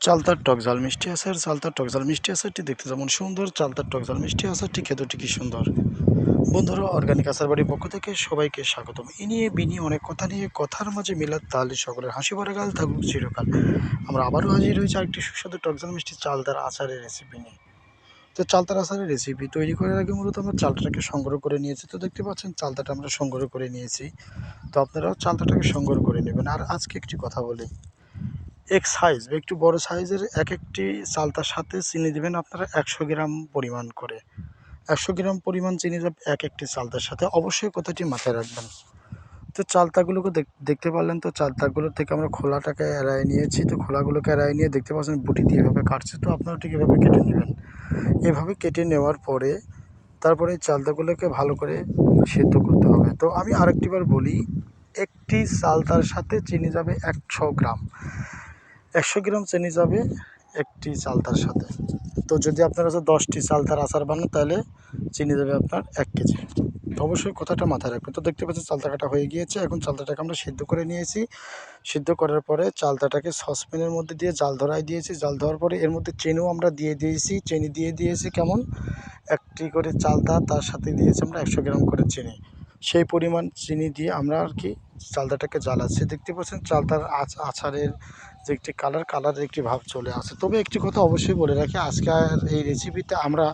চালতার টক ঝাল মিষ্টি আচার চালতার টক ঝাল মিষ্টি আচারটি দেখতে যেমন সুন্দর, চালতার টক ঝাল মিষ্টি আচারটি খেতে কি সুন্দর। বন্ধুরা অর্গানিক আচার বাড়ির পক্ষ থেকে সবাইকে স্বাগতম। এ নিয়ে বিনিয়ে অনেক কথা নিয়ে, কথার মাঝে মিলার তাহলে সকলের হাসি ভরা গাল, থাকুক চিরকাল। আমরা আবারও হাজির হয়েছি আরেকটি সুস্বাদু টক ঝাল মিষ্টি চালতার আচারের রেসিপি নিয়ে। তো চালতার আচারের রেসিপি তৈরি করার আগে মূলত আমরা চালটাকে সংগ্রহ করে নিয়েছি। তো দেখতে পাচ্ছেন, চালতাটা আমরা সংগ্রহ করে নিয়েছি। তো আপনারাও চালতাটাকে সংগ্রহ করে নেবেন। আর আজকে একটি কথা বলি। এক সাইজ একটু বড় সাইজের এক একটি চালতার সাথে চিনি দেবেন আপনারা একশো গ্রাম পরিমাণ করে। একশো গ্রাম পরিমাণ চিনি এক একটি চালতার সাথে। অবশ্যই কথাটি মাথায় রাখবেন। তো চালতাগুলোকে দেখতে পারলেন তো চালতাগুলোর থেকে আমরা খোলাটাকে এড়াই নিয়েছি। তো খোলাগুলোকে এড়াই নিয়ে দেখতে পাচ্ছেন বুটি দিয়ে এভাবে কাটছে। তো আপনারা ঠিক এভাবে কেটে নেবেন। এভাবে কেটে নেওয়ার পরে তারপরে চালতাগুলোকে ভালো করে সেদ্ধ করতে হবে। তো আমি আরেকটিবার বলি, একটি চালতার সাথে চিনি যাবে একশো গ্রাম। একশো গ্রাম চিনি যাবে একটি চালতার সাথে। তো যদি আপনার কাছে দশটি চালতার আচার বানান, তাহলে চিনি যাবে আপনার এক কেজি। তো অবশ্যই কথাটা মাথায় রাখবেন। তো দেখতে পাচ্ছেন চালতা কাটা হয়ে গিয়েছে। এখন চালতাটাকে আমরা সিদ্ধ করে নিয়েছি। সিদ্ধ করার পরে চালতাটাকে সসপ্যানের মধ্যে দিয়ে জাল ধরাই দিয়েছি। জাল দেওয়ার পরে এর মধ্যে চিনিও আমরা দিয়ে দিয়েছি। চিনি দিয়ে দিয়েছি কেমন? একটি করে চালতা, তার সাথে দিয়েছি আমরা একশো গ্রাম করে চিনি। সেই পরিমাণ চিনি দিয়ে আমরা আর কি চালতাটাকে জ্বালাচ্ছে। দেখতে পাচ্ছেন চালতার আচ আচারের যে একটি কালার কালারের একটি ভাব চলে আসে। তবে একটি কথা অবশ্যই বলে রাখি, আজকের এই রেসিপিতে আমরা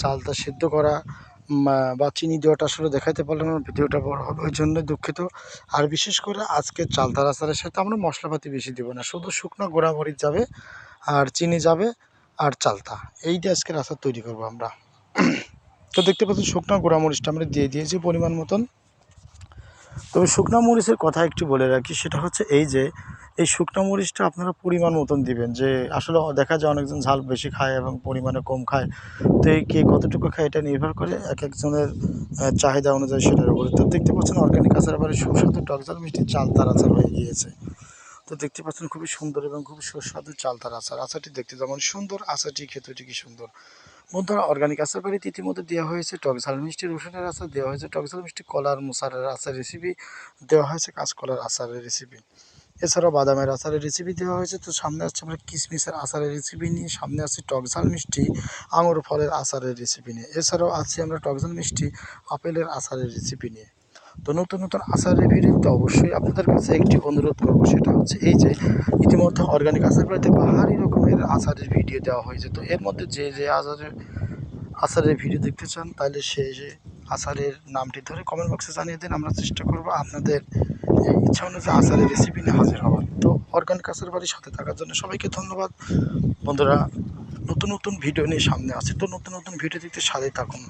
চালটা সিদ্ধ করা বা চিনি দেওয়াটা আসলে দেখাতে পারলাম না, ভিডিওটা বড় হবে। ওই জন্য দুঃখিত। আর বিশেষ করে আজকে চালতার আচারের সাথে আমরা মশলাপাতি বেশি দেবো না, শুধু শুকনো গোড়ামরিচ যাবে আর চিনি যাবে আর চালতা। এই দিয়ে আজকের আচার তৈরি করব আমরা। তো দেখতে পাচ্ছেন শুকনো গোড়ামরিচটা আমরা দিয়ে দিয়েছি পরিমাণ মতন। তবে শুকনো মরিচের কথা একটু বলে রাখি, সেটা হচ্ছে এই যে, এই শুকনো মরিচটা আপনারা পরিমাণ মতন দিবেন। যে আসলে দেখা যায় অনেকজন ঝাল বেশি খায় এবং পরিমাণে কম খায়। তো এই কে কতটুকু খায় এটা নির্ভর করে এক একজনের চাহিদা অনুযায়ী সেটার উপরে। তো দেখতে পাচ্ছেন অর্গ্যানিক আচার বাড়ির সুস্বাদু টক টকজাল মিষ্টি চালতার আচার হয়ে গিয়েছে। তো দেখতে পাচ্ছেন খুবই সুন্দর এবং খুবই সুস্বাদু চালতার আচার। আচারটি দেখতে যেমন সুন্দর, আচারটি খেতে ঠিকই সুন্দর। বন্ধুরা অর্গানিক আচার বাড়িতে ইতিমধ্যে দেওয়া হয়েছে টক ঝাল মিষ্টি, রসুনের আচার দেওয়া হয়েছে টক ঝাল মিষ্টি, কলার মোসারের আচার রেসিপি দেওয়া হয়েছে কাঁচকলার আচারের রেসিপি এছাড়াও বাদামের আচারের রেসিপি দেওয়া হয়েছে। তো সামনে আসছে আমরা কিশমিশের আচারের রেসিপি নিয়ে, সামনে আছে টক ঝাল মিষ্টি, আঙুর ফলের আচারের রেসিপি নিয়ে। এছাড়াও আছি আমরা টক ঝাল মিষ্টি, আপেলের আচারের রেসিপি নিয়ে। তো নতুন নতুন আচারের ভিডিওতে অবশ্যই আপনাদের কাছে একটি অনুরোধ করব, সেটা হচ্ছে এই যে ইতিমধ্যে অর্গানিক আচার বাড়িতে পাহাড়ি রকমের আচারের ভিডিও দেওয়া হয়েছে। তো এর মধ্যে যে যে আচারের আচারের ভিডিও দেখতে চান, তাহলে সে যে আচারের নামটি ধরে কমেন্ট বক্সে জানিয়ে দিন, আমরা চেষ্টা করব আপনাদের ইচ্ছা অনুযায়ী আচারের রেসিপি নিয়ে হাজির হওয়ার। তো অর্গানিক আচার বাড়ির সাথে থাকার জন্য সবাইকে ধন্যবাদ। বন্ধুরা, নতুন নতুন ভিডিও নিয়ে সামনে আছে তো নতুন নতুন ভিডিও দেখতে সাথে থাকুন।